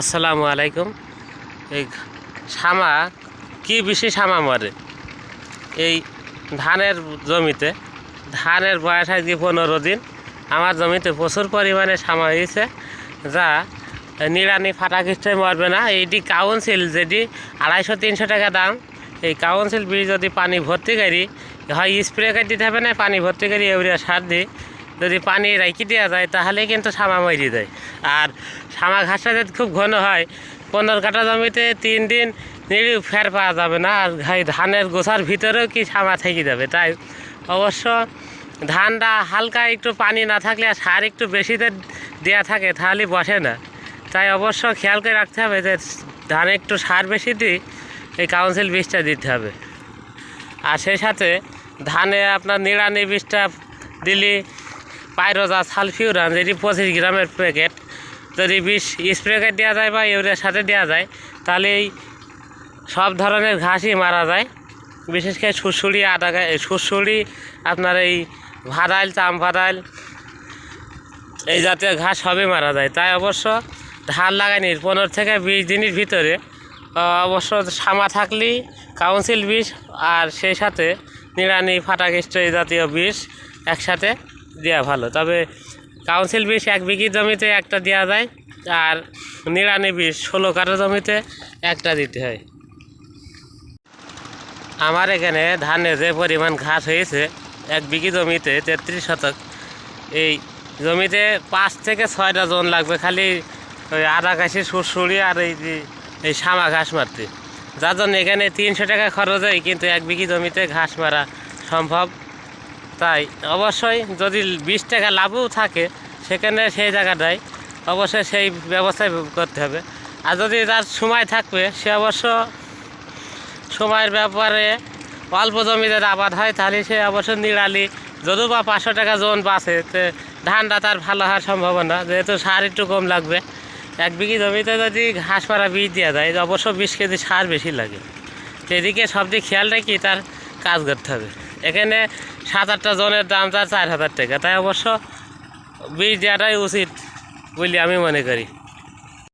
আসসালামু আলাইকুম। এই শামা, কি বেশি শামা মরে? এই ধানের জমিতে, ধানের বয়স আজকে পনেরো দিন। আমার জমিতে প্রচুর পরিমাণে শামা হয়েছে, যা নিড়ানি ফাটাকিস্টে মরবে না। এইটি কাউন্সিল যেটি আড়াইশো তিনশো টাকা দাম। এই কাউন্সিল বীজ যদি পানি ভর্তি করি, হয় স্প্রে করে দিতে হবে না? পানি ভর্তি করি, ইউরিয়া সার দিই। যদি পানি রেখে দেওয়া যায়, তাহলে কিন্তু সামা মরি দেয় আর সামা ঘাসটা যদি খুব ঘন হয়, পনেরো কাটা জমিতে তিন দিন নিড়ি ফের পাওয়া যাবে না, আর ধানের গোছার ভিতরেও কি সামা থেকে যাবে? তাই অবশ্য ধানটা হালকা একটু পানি না থাকলে আর সার একটু বেশিতে দেওয়া থাকে, তাহলে বসে না। তাই অবশ্য খেয়াল করে রাখতে হবে যে, ধানে একটু সার বেশি দিই, এই কাউন্সিল বীজটা দিতে হবে। আর সেই সাথে ধানে আপনার নিড়ানি বীজটা দিলি পাইরোজা সালফিউরান, যেটি পঁচিশ গ্রামের প্যাকেট। যদি বিষ স্প্রে করে দেওয়া যায় বা ইউরিয়ার সাথে দেওয়া যায়, তাহলে এই সব ধরনের ঘাসই মারা যায়। বিশেষ করে গা- এই সুরসুড়ি আপনার এই ভাদাইল, চাম ভাদাইল, এই জাতীয় ঘাস সবই মারা যায়। তাই অবশ্য ধান লাগাইনি, পনেরো থেকে বিশ দিনের ভিতরে। অবশ্য সামা থাকলেই কাউন্সিল বিষ আর সেই সাথে নিড়ানি ফাটাকিষ্ট এই জাতীয় বিষ একসাথে দেওয়া ভালো। তবে কাউন্সিল বিষ এক বিঘি জমিতে একটা দেওয়া যায় আর নিড়ানি বিষ ষোলো কাঠা জমিতে একটা দিতে হয়। আমার এখানে ধানে যে পরিমাণ ঘাস হয়েছে, এক বিঘি জমিতে তেত্রিশ শতক। এই জমিতে পাঁচ থেকে ছয়টা জন লাগবে, খালি ওই আদা ঘাসি সুরসুড়ি আর এই এই শামা ঘাস মারতে। যার জন্য এখানে তিনশো টাকা খরচ হয়, কিন্তু এক বিঘি জমিতে ঘাস মারা সম্ভব তাই অবশ্যই যদি বিশ টাকা লাভও থাকে, সেখানে সেই জায়গাটায় অবশ্যই সেই ব্যবস্থায় করতে হবে। আর যদি তার সময় থাকবে, সে অবশ্য সময়ের ব্যাপারে অল্প জমিতে আবাদ হয়, তাহলে সে অবশ্য নিড়ালি যদিও বা পাঁচশো টাকা জন বাঁচে তে ধানটা তার ভালো হওয়ার সম্ভাবনা, যেহেতু সার একটু কম লাগবে। এক বিঘি জমিতে যদি ঘাস পাড়া বীজ দেওয়া যায় অবশ্য বিশ কেজি সার বেশি লাগে। সেদিকে সব দিক খেয়াল রেখে তার কাজ করতে হবে। এখানে সাত আটটা জনের দাম তার চার হাজার টাকা। তাই অবশ্য বীজ দেওয়াটাই উচিত বলে আমি মনে করি।